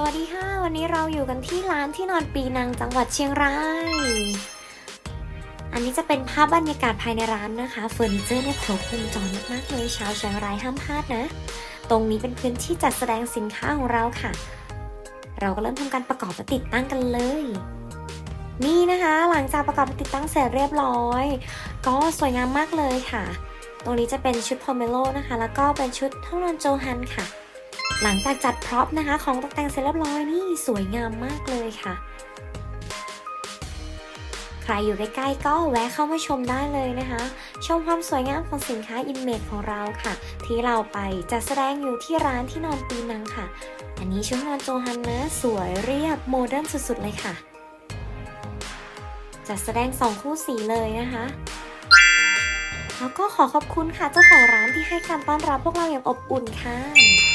สวัสดีค่ะ วันนี้เราอยู่กันที่ร้านที่นอนปีนังจังหวัดเชียงราย อันนี้จะเป็นภาพบรรยากาศภายในร้านนะคะเฟอร์นิเจอร์เนี่ยครบวงจรมากๆเลยชาวเชียงรายห้ามพลาดนะ ตรงนี้เป็นพื้นที่จัดแสดงสินค้าของเราค่ะ เราก็เริ่มทำการประกอบและติดตั้งกันเลย นี่นะคะหลังจากประกอบติดตั้งเสร็จเรียบร้อย ก็สวยงามมากเลยค่ะ ตรงนี้จะเป็นชุดพอมเมโลนะคะ แล้วก็เป็นชุดห้องนอนโจฮันค่ะ หลังจากจัดพร็อพนะคะ ของตกแต่งเสร็จเรียบร้อยนี่สวยงามมากเลยค่ะ ใครอยู่ใกล้ๆก็แวะเข้ามาชมได้เลยนะคะ ชมความสวยงามของสินค้าอิมเมจของเราค่ะ ที่เราไปจัดแสดงอยู่ที่ร้านที่นอนปีนังค่ะ อันนี้ชุดนอนโจฮันนะ สวยเรียบโมเดิร์นสุดๆเลยค่ะ จัดแสดงสองคู่สีเลยนะคะแล้วก็ขอขอบคุณค่ะเจ้าของร้านที่ให้การต้อนรับพวกเราอย่างอบอุ่นค่ะ